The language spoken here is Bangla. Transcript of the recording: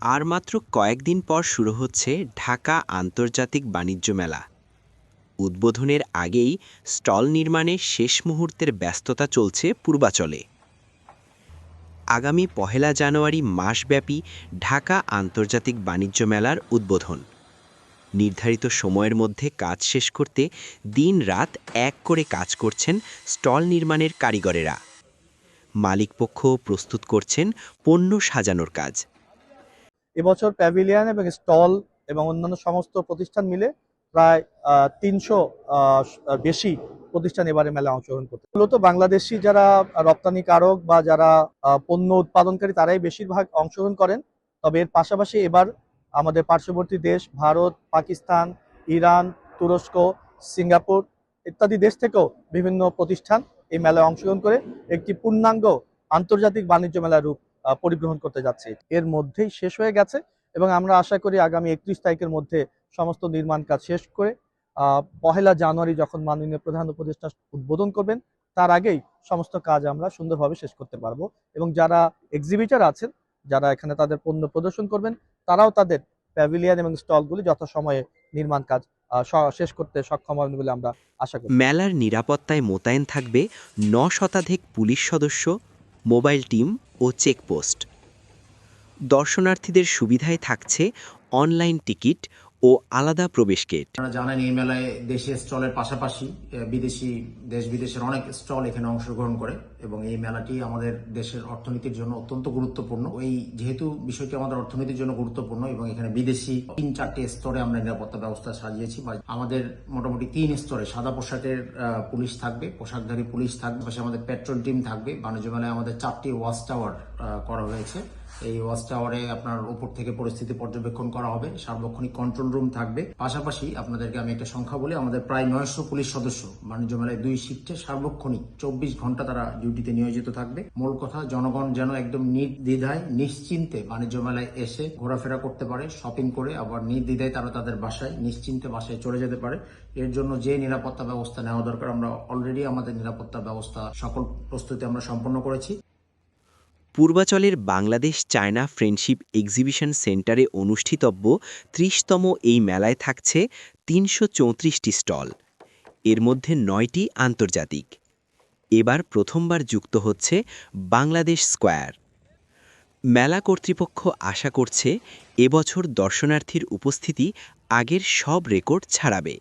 আর মাত্র কয়েকদিন পর শুরু হচ্ছে ঢাকা আন্তর্জাতিক বাণিজ্য মেলা। উদ্বোধনের আগেই স্টল নির্মাণে শেষ মুহূর্তের ব্যস্ততা চলছে পূর্বাচলে। আগামী পহেলা জানুয়ারি মাসব্যাপী ঢাকা আন্তর্জাতিক বাণিজ্য মেলার উদ্বোধন। নির্ধারিত সময়ের মধ্যে কাজ শেষ করতে দিন রাত এক করে কাজ করছেন স্টল নির্মাণের কারিগরেরা। মালিকপক্ষ প্রস্তুত করছেন পণ্য সাজানোর কাজ। এবছর প্যাভিলিয়ন এবং স্টল এবং অন্যান্য সমস্ত প্রতিষ্ঠান মিলে প্রায় তিনশো বেশি প্রতিষ্ঠান এবারে মেলায় অংশগ্রহণ করতে মূলত বাংলাদেশি যারা রপ্তানিকারক বা যারা পণ্য উৎপাদনকারী তারাই বেশিরভাগ অংশগ্রহণ করেন। তবে এর পাশাপাশি এবার আমাদের পার্শ্ববর্তী দেশ ভারত, পাকিস্তান, ইরান, তুরস্ক, সিঙ্গাপুর ইত্যাদি দেশ থেকেও বিভিন্ন প্রতিষ্ঠান এই মেলায় অংশগ্রহণ করে একটি পূর্ণাঙ্গ আন্তর্জাতিক বাণিজ্য মেলার রূপ পরিগ্রহণ করতে যাচ্ছে। এর মধ্যেই শেষ হয়ে গেছে এবং আমরা আশা করি আগামী একত্রিশ তারিখের মধ্যে সমস্ত নির্মাণ কাজ শেষ করে পহেলা জানুয়ারি যখন মাননীয় প্রধান উপদেষ্টা উদ্বোধন করবেন, তার আগেই সমস্ত কাজ আমরা সুন্দরভাবে শেষ করতে পারব এবং যারা এক্সিবিটার আছেন, যারা এখানে তাদের পণ্য প্রদর্শন করবেন, তারাও তাদের প্যাভিলিয়ন এবং স্টলগুলি যথাসময়ে নির্মাণ কাজ শেষ করতে সক্ষম হবেন বলে আমরা আশা করি। মেলার নিরাপত্তায় মোতায়েন থাকবে ন শতাধিক পুলিশ সদস্য মোবাইল টিম ও চেকপোস্ট। দর্শনার্থীদের সুবিধায় থাকছে অনলাইন টিকিট ও আলাদা প্রবেশ গেট। জানেন এই মেলায় দেশি স্টলের পাশাপাশি বিদেশি, দেশ বিদেশের অনেক স্টল এখানে অংশগ্রহণ করে এবং এই মেলাটি আমাদের দেশের অর্থনীতির জন্য অত্যন্ত গুরুত্বপূর্ণ। এই যেহেতু বিষয়টি আমাদের অর্থনীতির জন্য গুরুত্বপূর্ণ এবং এখানে বিদেশি তিন চারটি স্তরে আমরা নিরাপত্তা ব্যবস্থা সাজিয়েছি বা আমাদের মোটামুটি তিন স্তরে সাদা পোশাকের পুলিশ থাকবে, পোশাকধারী পুলিশ থাকবে পাশে আমাদের পেট্রোল টিম থাকবে। বাণিজ্য মেলায় আমাদের চারটি ওয়াচ টাওয়ার করা হয়েছে। এই ওয়াচ টাওয়ারে আপনার উপর থেকে পরিস্থিতি পর্যবেক্ষণ করা হবে। সার্বক্ষণিক কন্ট্রোল রুম থাকবে। পাশাপাশি আপনাদেরকে আমি একটা সংখ্যা বলি, আমাদের প্রায় নয়শো পুলিশ সদস্য, বাণিজ্য মেলায় দুই শিফটে সার্বক্ষণিক চব্বিশ ঘণ্টা তারা ডিউটিতে নিয়োজিত থাকবে। মূল কথা, জনগণ যেন একদম নির্দ্বিধায়, নিশ্চিন্তে বাণিজ্য মেলায় এসে ঘোরাফেরা করতে পারে শপিং করে, আবার নির্দ্বিধায় তারা তাদের বাসায়, নিশ্চিন্তে বাসায় চলে যেতে পারে। এর জন্য যে নিরাপত্তা ব্যবস্থা নেওয়া দরকার, আমরা অলরেডি আমাদের নিরাপত্তা ব্যবস্থা, সকল প্রস্তুতি আমরা সম্পন্ন করেছি। পূর্বাচলের বাংলাদেশ চায়না ফ্রেন্ডশিপ এক্সিবিশন সেন্টারে অনুষ্ঠিতব্য ত্রিশতম এই মেলায় থাকছে তিনশো স্টল। এর মধ্যে নয়টি আন্তর্জাতিক। এবার প্রথমবার যুক্ত হচ্ছে বাংলাদেশ স্কোয়ার। মেলা কর্তৃপক্ষ আশা করছে, এবছর দর্শনার্থীর উপস্থিতি আগের সব রেকর্ড ছাড়াবে।